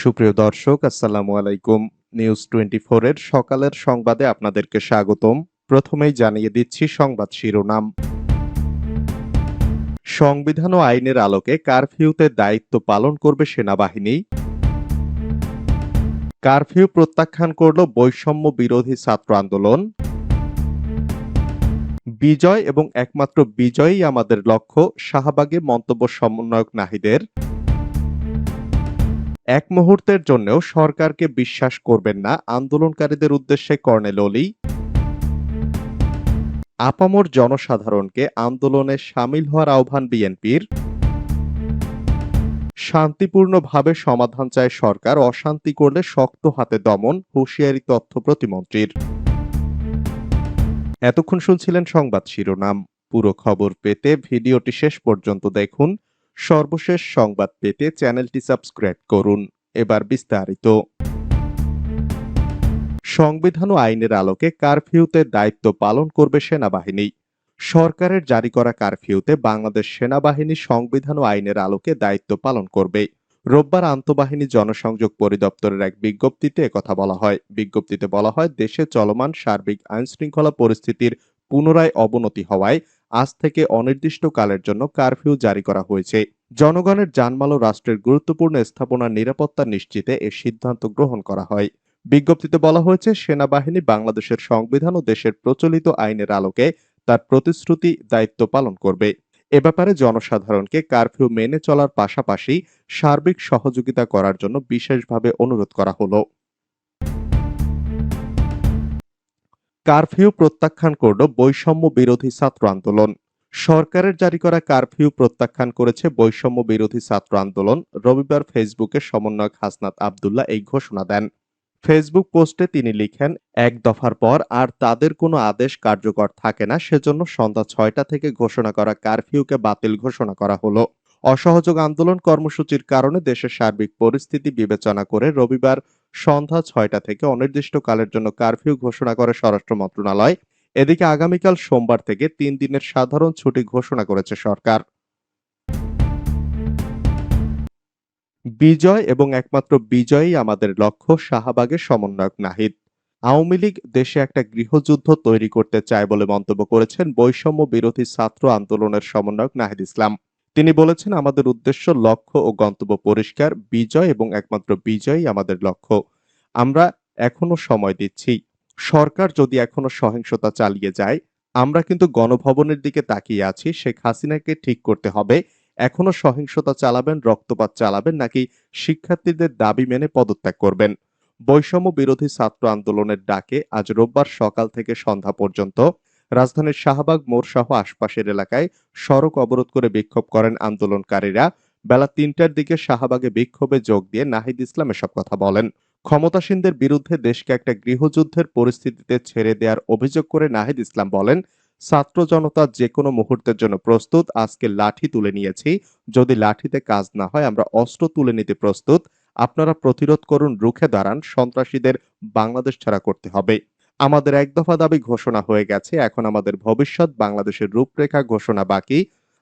সুপ্রিয় দর্শক, আসসালামু আলাইকুম। নিউজ টোয়েন্টি এর সকালের সংবাদে আপনাদেরকে স্বাগতম। প্রথমেই জানিয়ে দিচ্ছি সংবাদ শিরোনাম। সংবিধান ও আইনের আলোকে কারফিউতে দায়িত্ব পালন করবে সেনাবাহিনী। কারফিউ প্রত্যাখ্যান করল বৈষম্য বিরোধী ছাত্র আন্দোলন। বিজয় এবং একমাত্র বিজয়ই আমাদের লক্ষ্য, শাহবাগে মন্তব্য সমন্বয়ক নাহিদের। এক মুহূর্তের জন্যও সরকারকে বিশ্বাস করবেন না আন্দোলনকারীদের উদ্দেশ্যে কর্নেল অলি। আপামর জনসাধারণকে আন্দোলনে সামিল হওয়ার আহ্বান বিএনপির। শান্তিপূর্ণভাবে সমাধান চায় সরকার, অশান্তি করলে শক্ত হাতে দমন, হুঁশিয়ারি তথ্য প্রতিমন্ত্রীর। এতক্ষণ শুনছিলেন সংবাদ শিরোনাম। পুরো খবর পেতে ভিডিওটি শেষ পর্যন্ত দেখুন। সর্বশেষ সংবাদ পেতে চ্যানেলটি সাবস্ক্রাইব করুন। এবার বিস্তারিত। সংবিধান ও আইনের আলোকে কারফিউতে দায়িত্ব পালন করবে সেনাবাহিনী। সরকারের জারি করা কারফিউতে বাংলাদেশ সেনাবাহিনী সংবিধান ও আইনের আলোকে দায়িত্ব পালন করবে। রোববার আন্তঃবাহিনী জনসংযোগ পরিদপ্তরের এক বিজ্ঞপ্তিতে একথা বলা হয়। বিজ্ঞপ্তিতে বলা হয়, দেশে চলমান সার্বিক আইনশৃঙ্খলা পরিস্থিতির পুনরায় অবনতি হওয়ায় আজ থেকে অনির্দিষ্টকালের জন্য কারফিউ জারি করা হয়েছে। জনগণের জানমাল ও রাষ্ট্রের গুরুত্বপূর্ণ স্থাপনার নিরাপত্তা নিশ্চিতে এ সিদ্ধান্ত গ্রহণ করা হয়। বিজ্ঞপ্তিতে বলা হয়েছে, সেনাবাহিনী বাংলাদেশের সংবিধান ও দেশের প্রচলিত আইনের আলোকে তার প্রতিশ্রুতি দায়িত্ব পালন করবে। এ ব্যাপারে জনসাধারণকে কারফিউ মেনে চলার পাশাপাশি সার্বিক সহযোগিতা করার জন্য বিশেষভাবে অনুরোধ করা হলো। কারফিউ প্রত্যাখ্যান করল বৈষম্য বিরোধী ছাত্র আন্দোলন। সরকারের জারি করা কারফিউ প্রত্যাখ্যান করেছে বৈষম্য বিরোধী ছাত্র আন্দোলন, রবিবার ফেসবুকে সমন্বয়ক হাসনাত আবদুল্লাহ এই ঘোষণা দেন। ফেসবুক পোস্টে তিনি লিখেন, এক দফার পর আর তাদের কোনো আদেশ কার্যকর থাকে না, সেজন্য সন্ধ্যা ছয়টা থেকে ঘোষণা করা কারফিউকে বাতিল ঘোষণা করা হলো। অসহযোগ আন্দোলন কর্মসূচির কারণে দেশের সার্বিক পরিস্থিতি বিবেচনা করে রবিবার সন্ধ্যা ছয়টা থেকে অনির্দিষ্টকালের জন্য কারফিউ ঘোষণা করে স্বরাষ্ট্র মন্ত্রণালয়। এদিকে আগামীকাল সোমবার থেকে তিন দিনের সাধারণ ছুটি ঘোষণা করেছে সরকার। বিজয় এবং একমাত্র বিজয়ই আমাদের লক্ষ্য শাহবাগের সমন্বয়ক নাহিদ। আওয়ামী লীগ দেশে একটা গৃহযুদ্ধ তৈরি করতে চায় বলে মন্তব্য করেছেন বৈষম্য বিরোধী ছাত্র আন্দোলনের সমন্বয়ক নাহিদ ইসলাম। তিনি বলেছেন, আমাদের উদ্দেশ্য লক্ষ্য ও গন্তব্য পরিষ্কার, বিজয় এবং একমাত্র বিজয়ই আমাদের লক্ষ্য। আমরা এখনও সময় দিচ্ছি। সরকার যদি এখনও সহিংসতা চালিয়ে যায়, আমরা কিন্তু গণভবনের দিকে তাকিয়ে আছি। শেখ হাসিনাকে ঠিক করতে হবে। এখনও সহিংসতা চালাবেন, রক্তপাত চালাবেন নাকি শিক্ষার্থীদের দাবি মেনে পদত্যাগ করবেন? বৈষম্য বিরোধী ছাত্র আন্দোলনের ডাকে আজ রোববার সকাল থেকে সন্ধ্যা পর্যন্ত রাজধানীর শাহবাগ মোড় সহ আশপাশের এলাকায় সড়ক অবরোধ করে বিক্ষোভ করেন আন্দোলনকারীরা। বেলা তিনটার দিকে শাহবাগে বিক্ষোভে যোগ দিয়ে নাহিদ ইসলাম এসব কথা বলেন। ক্ষমতাসীনদের বিরুদ্ধে দেশকে একটা গৃহযুদ্ধের পরিস্থিতিতে ছেড়ে দেওয়ার অভিযোগ করে নাহিদ ইসলাম বলেন, ছাত্র জনতা যে কোনো মুহূর্তের জন্য প্রস্তুত, আজকে লাঠি তুলে নিয়েছি। যদি লাঠিতে কাজ না হয়, আমরা অস্ত্র তুলে নিতে প্রস্তুত। আপনারা প্রতিরোধ করুন, রুখে দাঁড়ান, সন্ত্রাসীদের বাংলাদেশ ছাড়া করতে হবে। আমাদের এক দফা দাবি ঘোষণা হয়ে গেছে। এখন আমাদের ভবিষ্যৎ বাংলাদেশের রূপরেখা ঘোষণা বাকি।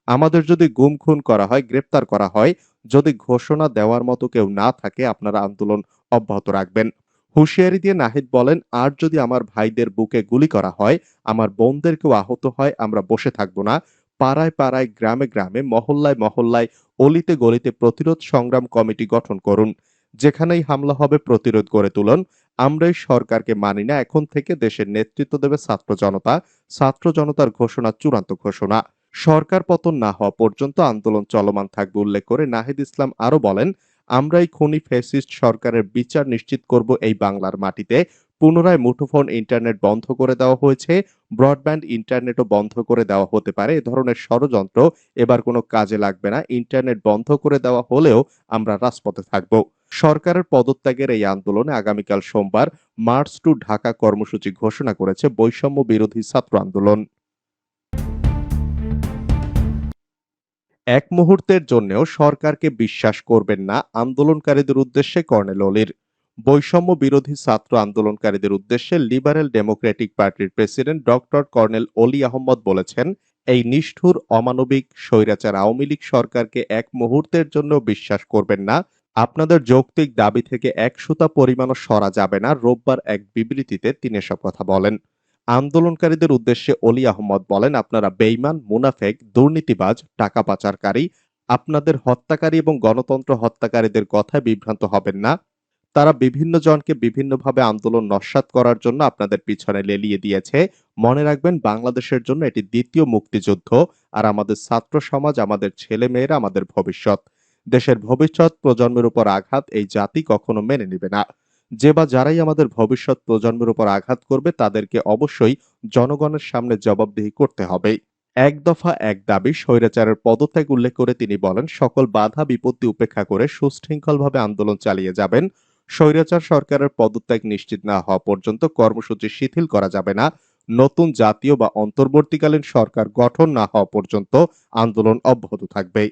আমাদের যদি গুম খুন করা হয়, গ্রেপ্তার করা হয়, যদি ঘোষণা দেওয়ার মতো কেউ না থাকে, আপনারা আন্দোলন অব্যাহত রাখবেন। হুঁশিয়ারি দিয়ে নাহিদ বলেন, আর যদি আমার ভাইদের বুকে গুলি করা হয়, আমার বোনদেরকেও আহত হয়, আমরা বসে থাকব না। পাড়ায় পাড়ায়, গ্রামে গ্রামে, মহল্লায় মহল্লায়, অলিতে গলিতে প্রতিরোধ সংগ্রাম কমিটি গঠন করুন। যেখানেই হামলা হবে, প্রতিরোধ গড়ে তুলুন। আমরাই সরকারকে মানি না, এখন থেকে দেশের নেতৃত্ব দেবে ছাত্র জনতা, ছাত্র জনতার ঘোষণা চূড়ান্ত ঘোষণা। সরকার পতন না হওয়া পর্যন্ত আন্দোলন চলমান থাকবে উল্লেখ করে নাহিদ ইসলাম আরও বলেন, আমরাই খনি ফ্যাসিস্ট সরকারের বিচার নিশ্চিত করব এই বাংলার মাটিতে। পুনরায় মুঠোফোন ইন্টারনেট বন্ধ করে দেওয়া হয়েছে, ব্রডব্যান্ড ইন্টারনেটও বন্ধ করে দেওয়া হতে পারে, এ ধরনের ষড়যন্ত্র এবার কোনো কাজে লাগবে না, ইন্টারনেট বন্ধ করে দেওয়া হলেও আমরা রাজপথে থাকব। সরকারের পদত্যাগের এই আন্দোলনে আগামীকাল সোমবার মার্চ টু ঢাকা কর্মসূচি ঘোষণা করেছে বৈষম্য বিরোধী ছাত্র আন্দোলন। এক মুহূর্তের জন্যও সরকারকে বিশ্বাস করবেন না আন্দোলনকারীদের উদ্দেশ্যে কর্নেল অলির। বৈষম্য বিরোধী ছাত্র আন্দোলনকারীদের উদ্দেশ্যে লিবারেল ডেমোক্রেটিক পার্টির president doctor colonel Oli Ahmad বলেছেন, এই নিষ্ঠুর, অমানবিক, স্বৈরাচার আওয়ামী লীগ সরকারকে এক মুহূর্তের জন্য বিশ্বাস করবেন না আপনাদের যৌক্তিক দাবি থেকে এক সুতা পরিমাণও সরা যাবে না, রোববার এক বিবৃতিতে তিনি এসব কথা বলেন। আন্দোলনকারীদের উদ্দেশ্যে অলি আহমদ বলেন, আপনারা বেইমান মুনাফেক, দুর্নীতিবাজ, টাকা পাচারকারী, আপনাদের হত্যাকারী এবং গণতন্ত্র হত্যাকারীদের কথায় বিভ্রান্ত হবেন না। তারা বিভিন্ন জনকে বিভিন্নভাবে আন্দোলন নস্যাৎ করার জন্য আপনাদের পিছনে লেলিয়ে দিয়েছে। মনে রাখবেন, বাংলাদেশের জন্য এটি দ্বিতীয় মুক্তিযুদ্ধ, আর আমাদের ছাত্র সমাজ, আমাদের ছেলে মেয়েরা আমাদের ভবিষ্যৎ। দেশের ভবিষ্যৎ প্রজন্মের উপর আঘাত এই জাতি কখনো মেনে নেবে না। যে বা যারাই আমাদের ভবিষ্যৎ প্রজন্মের উপর আঘাত করবে, তাদেরকে অবশ্যই জনগণের সামনে জবাবদিহি করতে হবে। এক দফা এক দাবি, স্বৈরাচারের পদত্যাগ উল্লেখ করে তিনি বলেন, সকল বাধা বিপত্তি উপেক্ষা করে সুশৃঙ্খলভাবে আন্দোলন চালিয়ে যাবেন। স্বৈরাচার সরকারের পদত্যাগ নিশ্চিত না হওয়া পর্যন্ত কর্মসূচি শিথিল করা যাবে না। নতুন জাতীয় বা অন্তর্বর্তীকালীন সরকার গঠন না হওয়া পর্যন্ত আন্দোলন অব্যাহত থাকবে।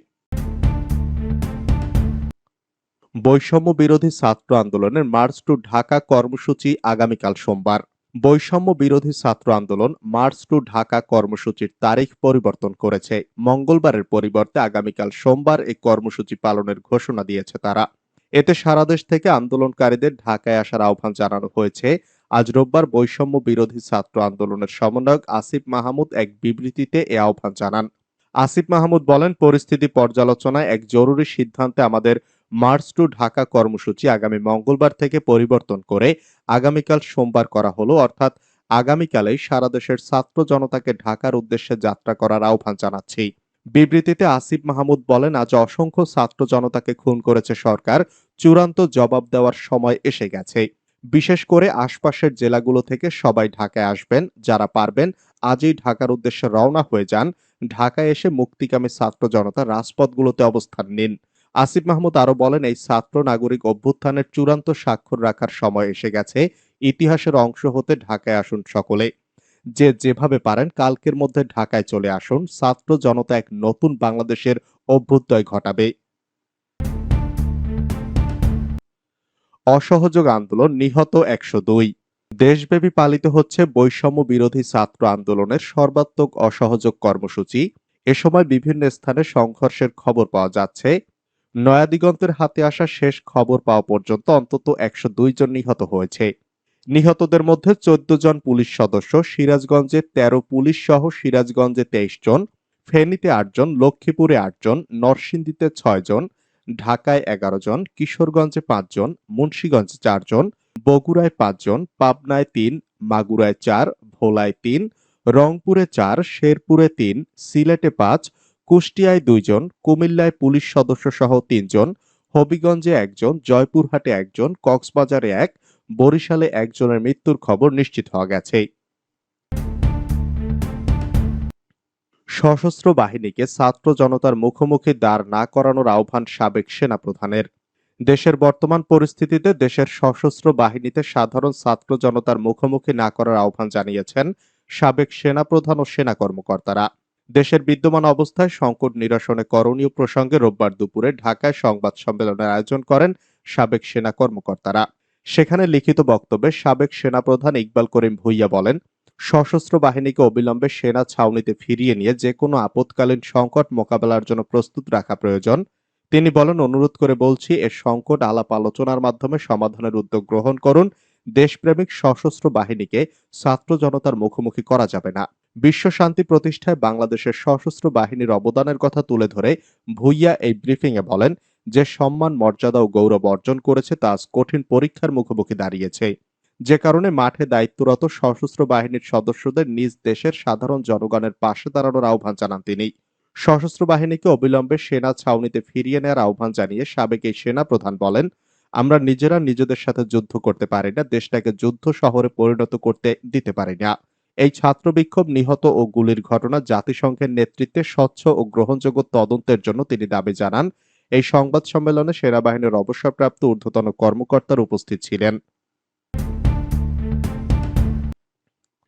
বৈষম্য বিরোধী ছাত্র আন্দোলনের মার্চ টু ঢাকা কর্মসূচি আগামীকাল সোমবার। বৈষম্য বিরোধী ছাত্র আন্দোলন মার্চ টু ঢাকা কর্মসূচির তারিখ পরিবর্তন করেছে। মঙ্গলবারের পরিবর্তে আগামীকাল সোমবার এই কর্মসূচি পালনের ঘোষণা দিয়েছে তারা। এতে সারা দেশ থেকে আন্দোলনকারীদের ঢাকায় আসার আহ্বান জানানো হয়েছে। আজ রোববার বৈষম্য বিরোধী ছাত্র আন্দোলনের সমন্বয়ক আসিফ মাহমুদ এক বিবৃতিতে এ আহ্বান জানান। আসিফ মাহমুদ বলেন, পরিস্থিতি পর্যালোচনায় এক জরুরি সিদ্ধান্তে আমাদের মার্চ টু ঢাকা কর্মসূচি আগামী মঙ্গলবার থেকে পরিবর্তন করে আগামীকাল সোমবার করা হলো। অর্থাৎ আগামীকালেই সারা দেশের ছাত্র জনতাকে ঢাকার উদ্দেশ্যে যাত্রা করার আহ্বান জানাচ্ছি। বিবৃতিতে আসিফ মাহমুদ বলেন, আজ অসংখ্য ছাত্র জনতাকে খুন করেছে সরকার, চূড়ান্ত জবাব দেওয়ার সময় এসে গেছে। বিশেষ করে আশপাশের জেলাগুলো থেকে সবাই ঢাকায় আসবেন, যারা পারবেন আজই ঢাকার উদ্দেশ্যে রওনা হয়ে যান। ঢাকায় এসে মুক্তিকামী ছাত্র জনতা রাজপথগুলোতে অবস্থান নিন। আসিফ মাহমুদ আরও বলেন, এই ছাত্র নাগরিক অভ্যুত্থানের চূড়ান্ত স্বাক্ষর রাখার সময় এসে গেছে, ইতিহাসের অংশ হতে ঢাকায় আসুন সকলে। যে যেভাবে পারেন, কালকের মধ্যে ঢাকায় চলে আসুন। ছাত্র জনতা এক নতুন বাংলাদেশের অভ্যুদয় ঘটাবে। অসহযোগ আন্দোলন নিহত একশো দুই। দেশব্যাপী পালিত হচ্ছে বৈষম্য বিরোধী ছাত্র আন্দোলনের সর্বাত্মক অসহযোগ কর্মসূচি। এ সময় বিভিন্ন স্থানে সংঘর্ষের খবর পাওয়া যাচ্ছে। নয়াদিগন্তের হাতে আসা শেষ খবর পাওয়া পর্যন্ত অন্তত একশ দুই জন নিহত হয়েছে। নিহতদের মধ্যে চোদ্দ জন পুলিশ সদস্য, সিরাজগঞ্জে তেরো পুলিশ সহ সিরাজগঞ্জে তেইশ জন, ফেনীতে আটজন লক্ষ্মীপুরে আটজন নরসিংদীতে ছয় জন, ঢাকায় এগারো জন, কিশোরগঞ্জে পাঁচজন মুন্সীগঞ্জে চারজন বগুড়ায় পাঁচজন পাবনায় তিন, মাগুরায় চার, ভোলায় তিন, রংপুরে চার, শেরপুরে তিন, সিলেটে পাঁচ কুষ্টিয়ায় দুইজন, কুমিল্লায় পুলিশ সদস্য সহ তিনজন, হবিগঞ্জে একজন, জয়পুরহাটে একজন, কক্সবাজারে এক, বরিশালে একজনের মৃত্যুর খবর নিশ্চিত হওয়া গেছে। সশস্ত্র বাহিনীকে ছাত্র জনতার মুখোমুখি দাঁড় না করানোর আহ্বান সাবেক সেনাপ্রধানের। দেশের বর্তমান পরিস্থিতিতে দেশের সশস্ত্র বাহিনীতে সাধারণ ছাত্র জনতার মুখোমুখি না করার আহ্বান জানিয়েছেন সাবেক সেনাপ্রধান ও সেনা কর্মকর্তারা। দেশের বিদ্যমান অবস্থায় সংকট নিরসনে করণীয় প্রসঙ্গে রোববার দুপুরে ঢাকায় সংবাদ সম্মেলনের আয়োজন করেন সাবেক সেনা কর্মকর্তারা। সেখানে লিখিত বক্তব্যে সাবেক সেনাপ্রধান ইকবাল করিম ভুইয়া বলেন, সশস্ত্র বাহিনীকে অবিলম্বে সেনা ছাউনিতে ফিরিয়ে নিয়ে যে কোনো আপৎকালীন সংকট মোকাবেলার জন্য প্রস্তুত রাখা প্রয়োজন। তিনি বলেন, অনুরোধ করে বলছি, এ সংকট আলাপ আলোচনার মাধ্যমে সমাধানের উদ্যোগ গ্রহণ করুন। দেশপ্রেমিক সশস্ত্র বাহিনীকে ছাত্র জনতার মুখোমুখি করা যাবে না। বিশ্ব শান্তি প্রতিষ্ঠায় বাংলাদেশের সশস্ত্র বাহিনীর অবদানের কথা তুলে ধরে ভুইয়া এই ব্রিফিংয়ে বলেন যে সম্মান, মর্যাদা ও গৌরব অর্জন করেছে তা আজ কঠিন পরীক্ষার মুখোমুখি দাঁড়িয়েছে। যে কারণে মাঠে দায়িত্বরত সশস্ত্র বাহিনীর সদস্যদের নিজ দেশের সাধারণ জনগণের পাশে দাঁড়ানোর আহ্বান জানান তিনি। সশস্ত্র বাহিনীকে অবিলম্বে সেনা ছাউনিতে ফিরিয়ে নেওয়ার আহ্বান জানিয়ে সাবেক এই সেনা প্রধান বলেন, আমরা নিজেরা নিজেদের সাথে যুদ্ধ করতে পারি না, দেশটাকে যুদ্ধ শহরে পরিণত করতে দিতে পারি না। এই ছাত্র বিক্ষোভ নিহত ও গুলির ঘটনা জাতিসংঘের নেতৃত্বে স্বচ্ছ ও গ্রহণযোগ্য তদন্তের জন্য তিনি দাবি জানান। এই সংবাদ সম্মেলনে সেনাবাহিনীর অবসরপ্রাপ্ত ঊর্ধ্বতন কর্মকর্তারা উপস্থিত ছিলেন।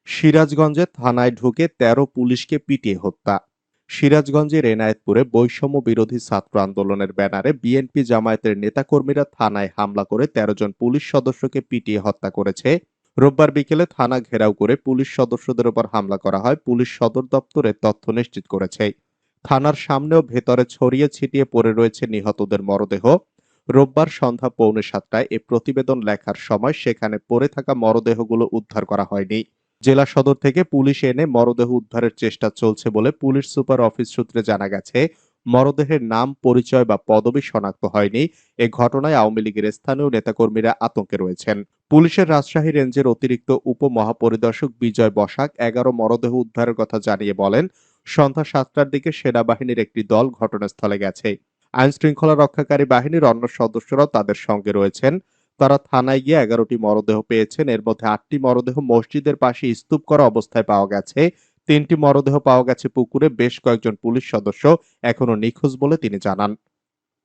সিরাজগঞ্জে থানায় ঢুকে তেরো পুলিশকে পিটিয়ে হত্যা। সিরাজগঞ্জের এনায়েতপুরে বৈষম্য বিরোধী ছাত্র আন্দোলনের ব্যানারে বিএনপি জামায়াতের নেতাকর্মীরা থানায় হামলা করে তেরো জন পুলিশ সদস্যকে পিটিয়ে হত্যা করেছে। রোববার বিকেলে থানা ঘেরাও করে পুলিশ সদস্যদের উপর হামলা করা হয়। পুলিশ সদর দপ্তরে তথ্য নিশ্চিত করেছে। থানার সামনেও ভেতরে ছড়িয়ে ছিটিয়ে পড়ে রয়েছে নিহতদের মরদেহ। রোববার সন্ধ্যা পৌনে সাতটায় এ প্রতিবেদন লেখার সময় সেখানে পড়ে থাকা মরদেহগুলো উদ্ধার করা হয়নি। জেলা সদর থেকে পুলিশ এনে মরদেহ উদ্ধারের চেষ্টা চলছে বলে পুলিশ সুপার অফিস সূত্রে জানা গেছে মরদেহের নাম, পরিচয় বা পদবি শনাক্ত হয়নি। এ ঘটনায় আওয়ামী লীগের স্থানীয় নেতাকর্মীরা আতঙ্কে রয়েছেন। পুলিশের রাজশাহী রেঞ্জের অতিরিক্ত উপমহাপরিদর্শক বিজয় বসাক এগারো মরদেহ উদ্ধারের কথা জানিয়ে বলেন, সন্ধ্যা সাতটার দিকে সেনাবাহিনীর একটি দল ঘটনাস্থলে গেছে। আইন শৃঙ্খলা রক্ষাকারী বাহিনীর অন্য সদস্যরাও তাদের সঙ্গে রয়েছেন। তারা থানায় গিয়ে এগারোটি মরদেহ পেয়েছেন। এর মধ্যে আটটি মরদেহ মসজিদের পাশে স্তূপ করা অবস্থায় পাওয়া গেছে। তিনটি মরদেহ পাওয়া গেছে পুকুরে। বেশ কয়েকজন পুলিশ সদস্য এখনও নিখোঁজ বলে তিনি জানান।